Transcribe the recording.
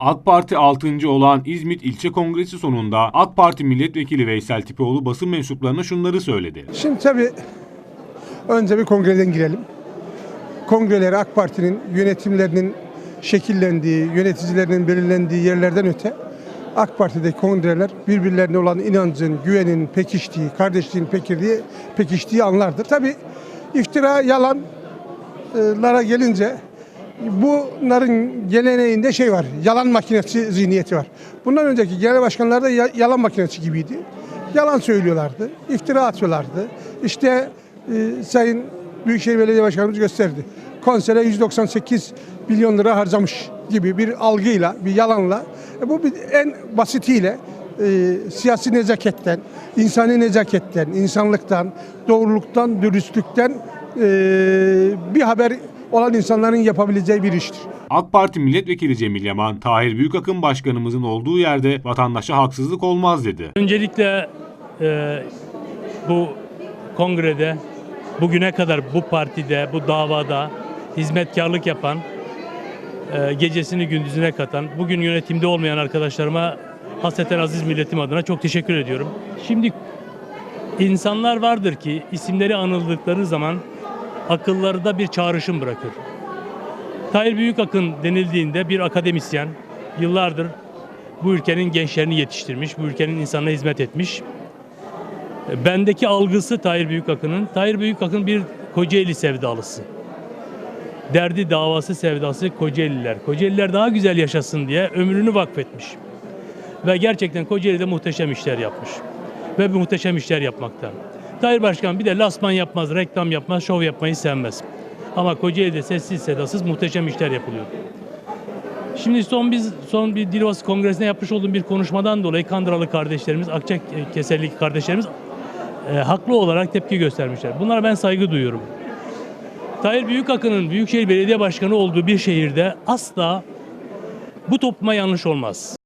AK Parti 6. olan İzmit İlçe Kongresi sonunda AK Parti Milletvekili Veysel Tipoğlu basın mensuplarına şunları söyledi. Şimdi tabii önce bir kongreden girelim. Kongreleri AK Parti'nin yönetimlerinin şekillendiği, yöneticilerinin belirlendiği yerlerden öte AK Parti'deki kongreler birbirlerine olan inancın, güvenin pekiştiği, kardeşliğin pekirdiği, pekiştiği anlardır. Tabii iftira, yalanlara gelince bunların geleneğinde şey var, yalan makinesi zihniyeti var. Bundan önceki genel başkanlar da ya- yalan makinesi gibiydi. Yalan söylüyorlardı, iftira atıyorlardı. İşte e, Sayın Büyükşehir Belediye Başkanımız gösterdi. Konsere 198 milyon lira harcamış gibi bir algıyla, bir yalanla. E, bu bir, en basitiyle e, siyasi nezaketten, insani nezaketten, insanlıktan, doğruluktan, dürüstlükten e, bir haber olan insanların yapabileceği bir iştir. AK Parti Milletvekili Cemil Yaman, Tahir Büyükakın Başkanımızın olduğu yerde vatandaşa haksızlık olmaz dedi. Öncelikle e, bu kongrede bugüne kadar bu partide, bu davada hizmetkarlık yapan, e, gecesini gündüzüne katan, bugün yönetimde olmayan arkadaşlarıma hasreten aziz milletim adına çok teşekkür ediyorum. Şimdi insanlar vardır ki isimleri anıldıkları zaman akıllarda bir çağrışım bırakır. Tahir Büyükakın denildiğinde bir akademisyen, yıllardır bu ülkenin gençlerini yetiştirmiş, bu ülkenin insanına hizmet etmiş. Bendeki algısı Tahir Büyükakın'ın, Tahir Büyükakın bir Kocaeli sevdalısı. Derdi davası sevdası Kocaeliler. Kocaeliler daha güzel yaşasın diye ömrünü vakfetmiş. Ve gerçekten Kocaeli'de muhteşem işler yapmış. Ve muhteşem işler yapmakta. Tahir Başkan bir de lasman yapmaz, reklam yapmaz, şov yapmayı sevmez. Ama Kocaeli'de sessiz sedasız muhteşem işler yapılıyor. Şimdi son biz son bir Dilovası Kongresi'ne yapmış olduğum bir konuşmadan dolayı Kandıralı kardeşlerimiz, Akçakeserlik kardeşlerimiz e, haklı olarak tepki göstermişler. Bunlara ben saygı duyuyorum. Tahir Büyükakın'ın Büyükşehir Belediye Başkanı olduğu bir şehirde asla bu topluma yanlış olmaz.